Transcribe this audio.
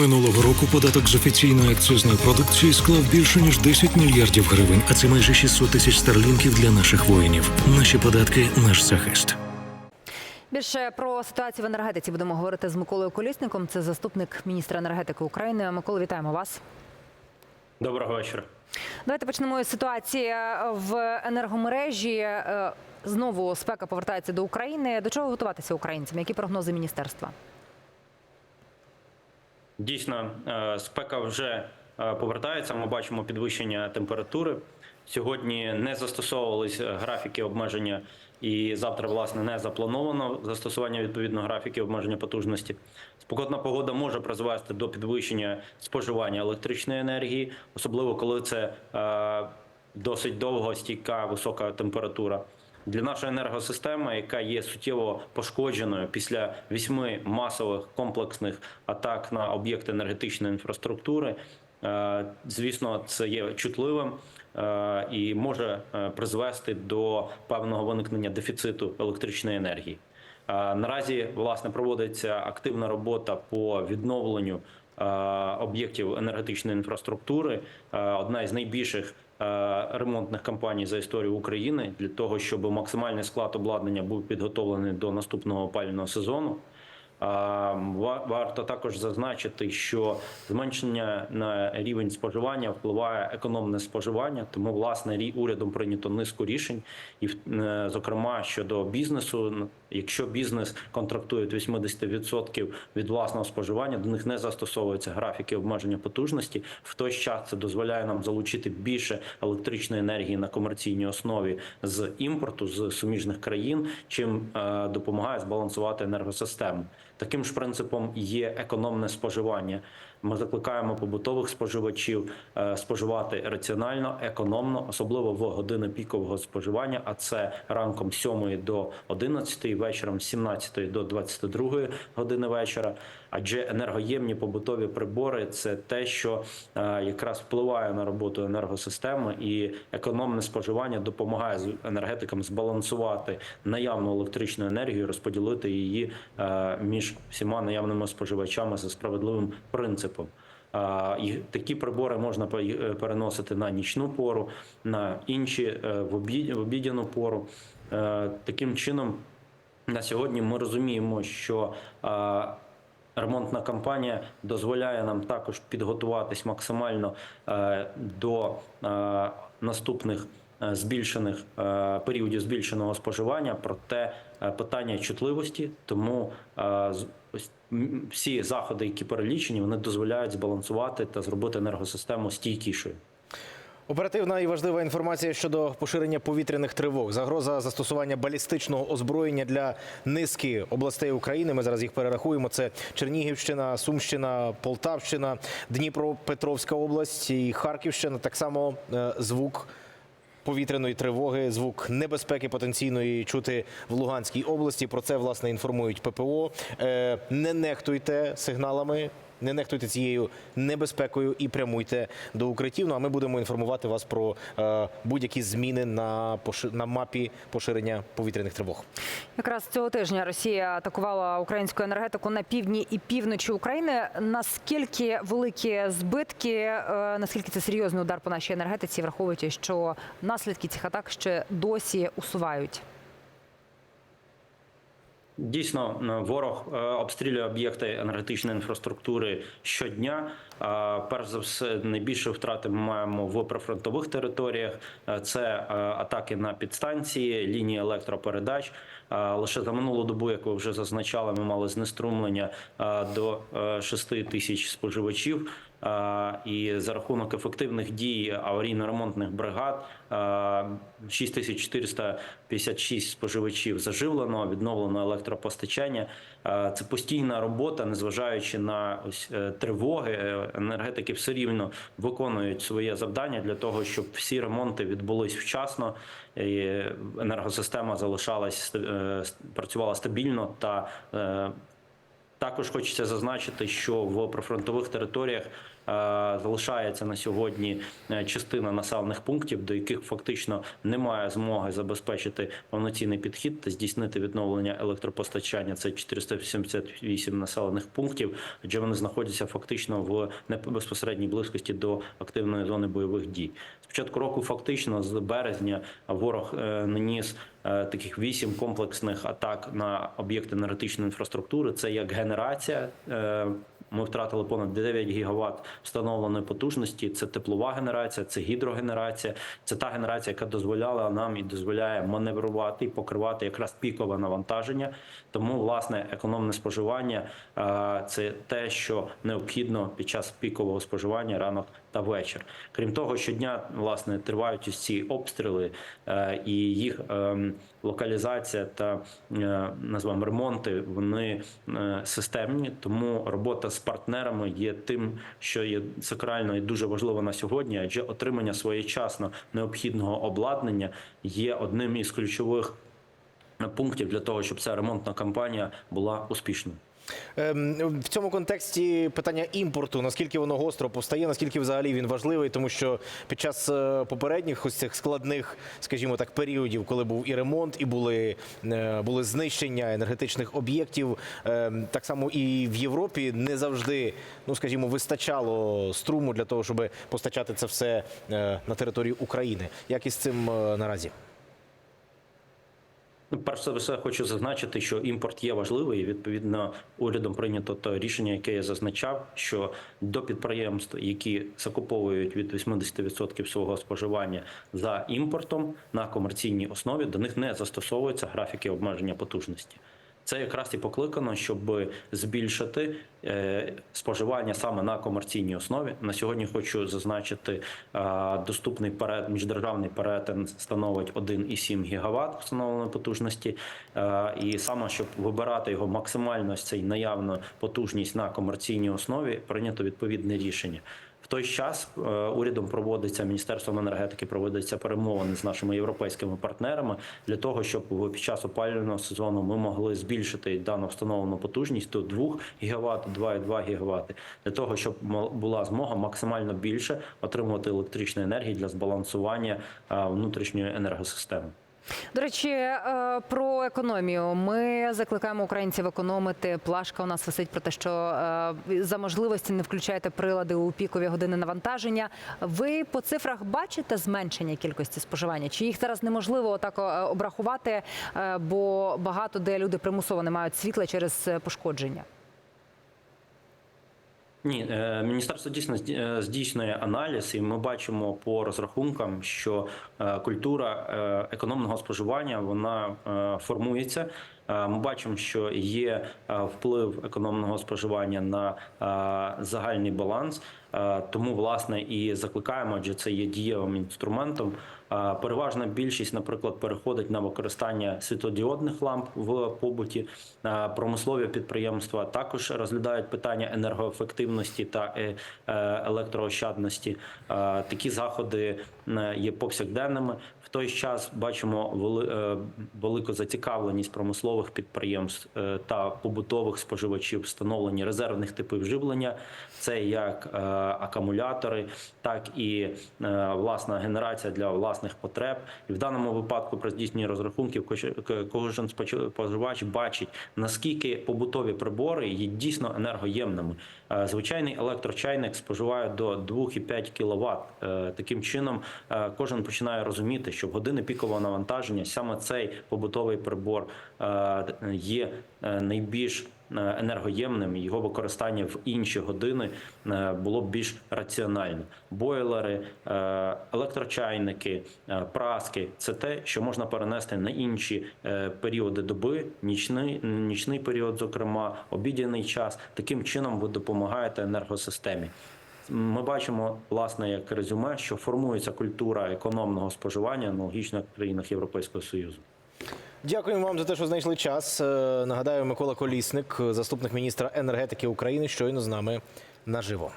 Минулого року податок з офіційної акцизної продукції склав більше ніж 10 мільярдів гривень, а це майже 600 тисяч старлінків для наших воїнів. Наші податки наш захист. Більше про ситуацію в енергетиці будемо говорити з Миколою Колісником. Це заступник міністра енергетики України. Микола, вітаємо вас. Доброго вечора. Давайте почнемо із ситуації в енергомережі. Е, Знову спека повертається до України. До чого готуватися українцям? Які прогнози міністерства? Дійсно, е, спека вже е, повертається. Ми бачимо підвищення температури. Сьогодні не застосовувались графіки обмеження, і завтра, власне, не заплановано застосування відповідно графіків обмеження потужності. Спекотна погода може призвести до підвищення споживання електричної енергії, особливо коли це е, досить довго стійка висока температура. Для нашої енергосистеми, яка є суттєво пошкодженою після вісьми масових комплексних атак на об'єкти енергетичної інфраструктури, е, звісно, це є чутливим е, і може е, призвести до певного виникнення дефіциту електричної енергії. Наразі власне проводиться активна робота по відновленню об'єктів енергетичної інфраструктури. Одна із найбільших ремонтних кампаній за історію України для того, щоб максимальний склад обладнання був підготовлений до наступного опалювального сезону. Варто також зазначити, що зменшення на рівень споживання впливає економне споживання. Тому власне урядом прийнято низку рішень, і е, зокрема щодо бізнесу. Якщо бізнес контрактує 80% від власного споживання, до них не застосовуються графіки обмеження потужності. В той час це дозволяє нам залучити більше електричної енергії на комерційній основі з імпорту з суміжних країн, чим е, допомагає збалансувати енергосистему. Таким ж принципом є економне споживання. Ми закликаємо побутових споживачів е, споживати раціонально, економно, особливо в години пікового споживання. А це ранком з 7 до 11, вечором з 17 до 22 години вечора. Адже енергоємні побутові прибори це те, що е, якраз впливає на роботу енергосистеми, і економне споживання допомагає енергетикам збалансувати наявну електричну енергію, розподілити її е, між всіма наявними споживачами за справедливим принципом. А, І такі прибори можна е, переносити на нічну пору, на інші е, в обід- в обідяну пору. Е, Таким чином, на сьогодні ми розуміємо, що ремонтна кампанія дозволяє нам також підготуватись максимально до наступних збільшених періодів збільшеного споживання. Проте питання чутливості, тому ось всі заходи, які перелічені, вони дозволяють збалансувати та зробити енергосистему стійкішою. Оперативна і важлива інформація щодо поширення повітряних тривог. Загроза застосування балістичного озброєння для низки областей України. Ми зараз їх перерахуємо. Це Чернігівщина, Сумщина, Полтавщина, Дніпропетровська область і Харківщина. Так само е, звук. Повітряної тривоги, звук небезпеки потенційної чути в Луганській області. Про це власне інформують ППО. Е, Не нехтуйте сигналами, не нехтуйте цією небезпекою і прямуйте до укриттів. Ну а ми будемо інформувати вас про е, будь-які зміни на на мапі поширення повітряних тривог. Якраз цього тижня Росія атакувала українську енергетику на півдні і півночі України. Наскільки великі збитки, е, наскільки це серйозний удар по нашій енергетиці, враховуючи, що наслідки цих атак ще досі усувають? Дійсно, е, ворог е, обстрілює об'єкти енергетичної інфраструктури щодня. А, Перш за все, найбільше втрати ми маємо в прифронтових територіях. Е, Це е, атаки на підстанції, лінії електропередач. Лише за минулу добу, як ви вже зазначали, ми мали знеструмлення е, до 6 тисяч споживачів. А, І за рахунок ефективних дій аварійно-ремонтних бригад а, 6456 споживачів заживлено, відновлено електропостачання. Це постійна робота, незважаючи на ось е, тривоги. Е, Енергетики все рівно виконують своє завдання для того, щоб всі ремонти відбулись вчасно. і Енергосистема залишалась е, працювала стабільно та е, також хочеться зазначити, що в прифронтових територіях залишається на сьогодні е, частина населених пунктів, до яких фактично немає змоги забезпечити повноцінний підхід та здійснити відновлення електропостачання. Це 488 населених пунктів, адже вони знаходяться фактично в безпосередній близькості до активної зони бойових дій. З початку року фактично з березня ворог е, наніс е, таких вісім комплексних атак на об'єкти енергетичної інфраструктури. Це як генерація. Е, Ми втратили понад 9 гігаватт встановленої потужності. Це теплова генерація, це гідрогенерація. Це та генерація, яка дозволяла нам і дозволяє маневрувати і покривати якраз пікове навантаження. Тому власне економне споживання е, це те, що необхідно під час пікового споживання ранок та вечір. Крім того, щодня власне тривають ось ці обстріли е, і їх ем, локалізація та назвам ремонти. Вони е, системні, тому робота з партнерами є тим, що є сакрально і дуже важливо на сьогодні, адже отримання своєчасно необхідного обладнання є одним із ключових пунктів для того, щоб ця ремонтна кампанія була успішною. Ем, В цьому контексті питання імпорту, наскільки воно гостро повстає, наскільки взагалі він важливий, тому що під час е, попередніх ось цих складних, скажімо так, періодів, коли був і ремонт, і були, е, були знищення енергетичних об'єктів, ем, так само і в Європі не завжди, ну скажімо, вистачало струму для того, щоб постачати це все е, на територію України. Як із цим наразі? Ну, перш за все, хочу зазначити, що імпорт є важливий. Відповідно, урядом прийнято те рішення, яке я зазначав, що до підприємств, які закуповують від 80% свого споживання за імпортом на комерційній основі, до них не застосовуються графіки обмеження потужності. Це якраз і покликано, щоб збільшити е, споживання саме на комерційній основі. На сьогодні хочу зазначити, е, доступний перед міждержавний перетин становить 1,7 ГВт встановленої потужності, Е, і саме щоб вибирати його максимально цей наявну потужність на комерційній основі, прийнято відповідне рішення. В той час е, урядом проводиться міністерством енергетики, проводяться перемовини з нашими європейськими партнерами для того, щоб під час опалювального сезону ми могли збільшити дану встановлену потужність до 2 ГВт, 2,2 ГВт, для того, щоб була змога максимально більше отримувати електричної енергії для збалансування е, внутрішньої енергосистеми. До речі, е, про економію. Ми закликаємо українців економити. Плашка у нас висить про те, що е, за можливості не включайте прилади у пікові години навантаження. Ви по цифрах бачите зменшення кількості споживання? Чи їх зараз неможливо отак е, обрахувати, бо багато де люди примусово не мають світла через пошкодження? Ні, е, міністерство дійсно е, здійснює аналіз, і ми бачимо по розрахункам, що е, культура економного споживання вона формується. Ми бачимо, що є вплив економного споживання на загальний баланс. Е, Тому власне і закликаємо, адже це є дієвим інструментом. Е, Переважна більшість, наприклад, переходить на використання світлодіодних ламп в побуті. Е, Промислові підприємства також розглядають питання енергоефективності та електроощадності. Такі заходи є повсякденними. В той час бачимо велику зацікавленість промислових підприємств та побутових споживачів встановлення резервних типів живлення. Це як акумулятори, так і е, власна генерація для власних потреб. І в даному випадку при здійсненні розрахунків кож- кожен спожи- споживач бачить наскільки побутові прибори є дійсно енергоємними. Е, Звичайний електрочайник споживає до 2,5 кВт. Таким чином е, кожен починає розуміти, що в години пікового навантаження саме цей побутовий прибор е, є е, найбільш е, енергоємним. Його використання в інші години е, було б більш раціонально. Бойлери, е, електрочайники, е, праски це те, що можна перенести на інші е, періоди доби, нічний, нічний період, зокрема, обідяний час. Таким чином ви допомагаєте енергосистемі. Ми бачимо, власне, як резюме, що формується культура економного споживання аналогічно в країнах Європейського Союзу. Дякуємо вам за те, що знайшли час. Е, Нагадаю, Микола Колісник, заступник міністра енергетики України, щойно з нами наживо.